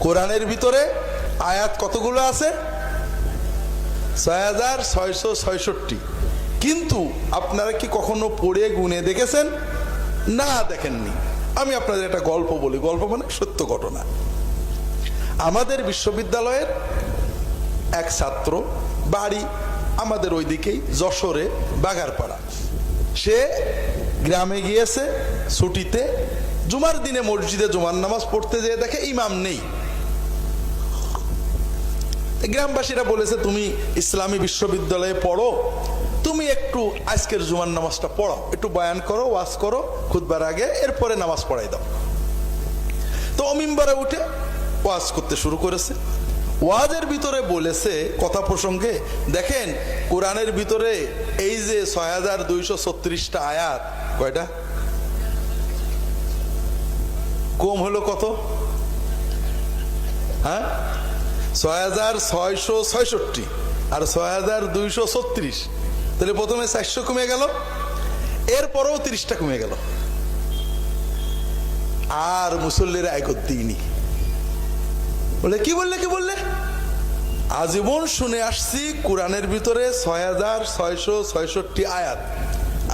কোরআনের ভিতরে আয়াত কতগুলো আছে? ছয় হাজার ছয়শো ছয়ষট্টি। কিন্তু আপনারা কি কখনো পড়ে, গুনে দেখেছেন? না, দেখেননি। আমি আপনাদের একটা গল্প বলি। গল্প মানে সত্য ঘটনা। আমাদের বিশ্ববিদ্যালয়ের এক ছাত্র বাড়ি আমাদের ওইদিকেই, যশোরে বাগারপাড়া। সে গ্রামে গিয়েছে ছুটিতে। জুমার দিনে মসজিদে জুমার নামাজ পড়তে যেয়ে দেখে ইমাম নেই। গ্রামবাসীরা বলেছে, তুমি ইসলামী বিশ্ববিদ্যালয়ে পড়ো, তুমি একটু আজকের জুমার নামাজটা পড়াও একটু বয়ান করো, ওয়াজ করো খুদবার আগে, এরপরে নামাজ পড়াই দাও। তো অমিম্বারে উঠে ওয়াজ করতে শুরু করেছে। ওয়াজের ভিতরে বলেছে কথা প্রসঙ্গে, দেখেন, কোরআনের ভিতরে এই যে ছয় হাজার দুইশো ছত্রিশটা আয়াত, কয়টা? কম হলো কত? হ্যাঁ? ছয় হাজার ছয়শো ছয়ষট্টি আর ছয় হাজার দুইশো ছত্রিশ। তাহলে প্রথমে চারশো কমে গেল, এরপরেও তিরিশটা কমে গেল। আর মুসল্লিরা এক দিইনি বলে, কি বললে কি বললে? আজীবন শুনে আসছি কোরআনের ভিতরে ছয় হাজার ছয়শো ছয়ষট্টি আয়াত।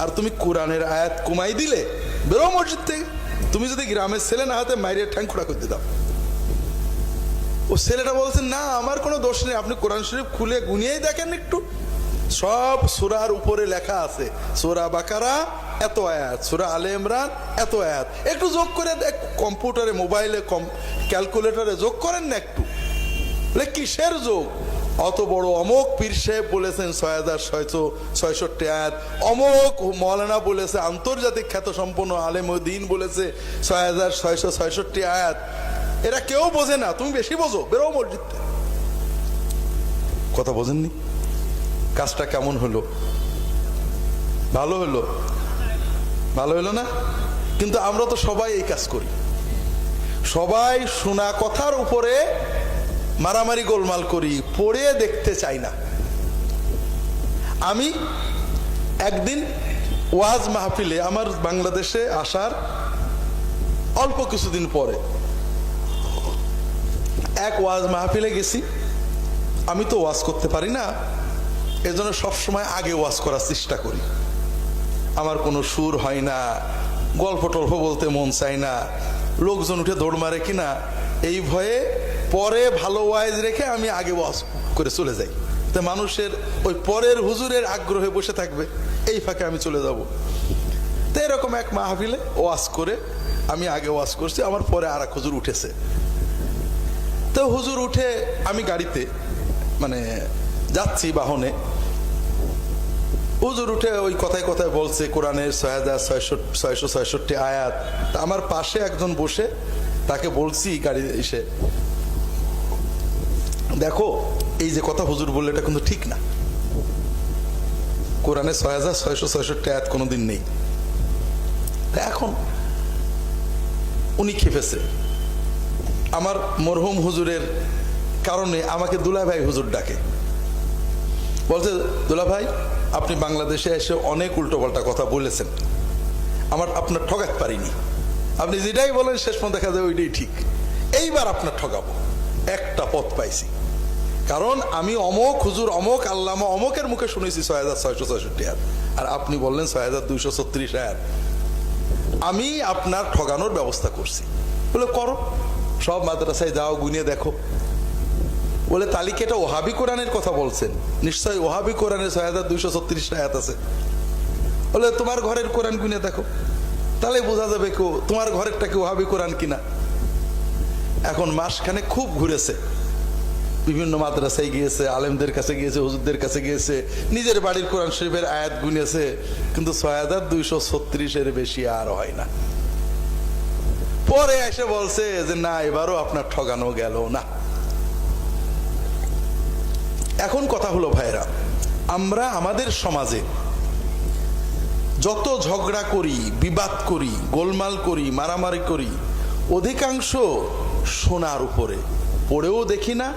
আর তুমি কোরআনের আয়াত কমাই দিলে, বেরো মসজিদ থেকে। তুমি যদি গ্রামের ছেলে না হাতে মাইরের ঠ্যাং খোড়া করতে দাও ও ছেলেটা বলছে, না, আমার কোনো দোষ নেই। আপনি কোরআন শরীফ খুলে গুনিয়েই দেখেন একটু। সব সুরার উপরে লেখা আছে, সুরা বাকারা, এত আয়াত। সুরা আলে ইমরান, এত আয়াত। একটু যোগ করে কম্পিউটারে, মোবাইলে, কম, ক্যালকুলেটরে যোগ করেন না একটু। কিসের যোগ? অত বড় অমোক পীর সাহেব বলেছেন ছয় হাজার ছয়শো ছয়ষট্টি আয়াত। অমোক মৌলানা বলেছে, আন্তর্জাতিক খ্যাত সম্পন্ন আলেমুদ্দিন বলেছে ছয় হাজার ছয়শো ছয়ষট্টি আয়াত। এরা কেউ বোঝে না, তুমি বেশি বোঝো বেরো মসজিদ। কথা বোঝেননি? কাজটা কেমন হলো? ভালো হলো? ভালো হলো না? কিন্তু আমরা তো সবাই এই কাজ করি। সবাই শোনা কথার উপরে মারামারি গোলমাল করি, পড়ে দেখতে চাই না। আমি একদিন ওয়াজ মাহফিলে আমার বাংলাদেশে আসার অল্প কিছুদিন পরে এক ওয়াজ মাহফিলে গেছি। আমি তো ওয়াজ করতে পারি না। এজন্য সবসময় আগে ওয়াজ করার চেষ্টা করি। আমার কোনো সুর হয় না, গল্প টল্প বলতে মন চায় না, লোকজন উঠে দৌড় মারে কিনা, এই ভয়ে পরে ভালো ওয়াজ রেখে আমি আগে ওয়াজ করে চলে যাই। তো মানুষের ওই পরের হুজুরের আগ্রহে বসে থাকবে, এই ফাঁকে আমি চলে যাব। তো এরকম এক মাহফিলে ওয়াজ করে আমি আগে ওয়াজ করছি, আমার পরে আর এক হুজুর উঠেছে। তো হুজুর উঠে আমি গাড়িতে মানে যাচ্ছি বাহনে। হুজুর উঠে ওই কথায় কথায় বলছে, কোরআনের ছয় হাজার ছয়শো ছয়ষট্টি আয়াত। আমার পাশে একজন বসে তাকে বলছি গাড়ি এসে, দেখো, এই যে কথা হুজুর বললে এটা কিন্তু ঠিক না। কোরআনে ছয় হাজার ছয়শো ছয়ষট্টি আয়াত কোনোদিন নেই। এখন উনি খেপেছে। আমার মরহুম হুজুরের কারণে আমাকে দুলা ভাই হুজুর ডাকে। বলছে দুলা ভাই আপনি বাংলাদেশে এসে অনেক উল্টোপাল্টা কথা বলেছেন। আমার আপনার ঠকাতে পারিনি। আপনি যেটাই বলেন, শেষ পর্যন্ত দেখা যায় ওইটাই ঠিক। এইবার আপনার ঠকাবো। একটা পথ পাইছি। কারণ আমি অমক হুজুর, অমক আল্লামা, অমকের মুখে শুনেছি ছয় হাজার ছয়শো ছয়ষট্টি আয়াত আর আপনি বললেন ছয় হাজার দুইশো ছত্রিশ আয়াত আমি আপনার ঠগানোর ব্যবস্থা করছি। বলে, করো। সব মাদ্রাসায় যাও, গুনিয়ে দেখো। বলে তালিকাটা ওহাবি কোরআনের কথা বলছেন? নিশ্চয়ই ওহাবি কোরআনের ছয় হাজার দুইশো ছত্রিশ আয়াত আছে। বলে, তোমার ঘরের কোরআন গুনে দেখো। তাহলে বোঝা যাবে কেউ, তোমার ঘরেরটা কি ওহাবি কোরআন কিনা? এখন মাসখানে খুব ঘুরেছে। বিভিন্ন মাদ্রাসায় গিয়েছে, আলেমদের কাছে গিয়েছে, হুজুরদের কাছে গিয়েছে, নিজের বাড়ির কোরআন শরীফের আয়াত গুনেছে কিন্তু ছয় হাজার দুইশো ছত্রিশের বেশি আর হয় না। পরে এসে বলছে যে, না, এবারও আপনার ঠগানো গেল না। এখন কথা হলো ভাইরা আমরা আমাদের সমাজে যত ঝগড়া করি, বিবাদ করি, গোলমাল করি, মারামারি করি, অধিকাংশ সোনার উপরে। পড়েও দেখি না,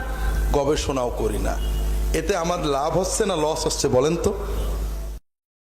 গবেষণাও করি না। এতে আমার লাভ হচ্ছে না, লস হচ্ছে, বলেন তো?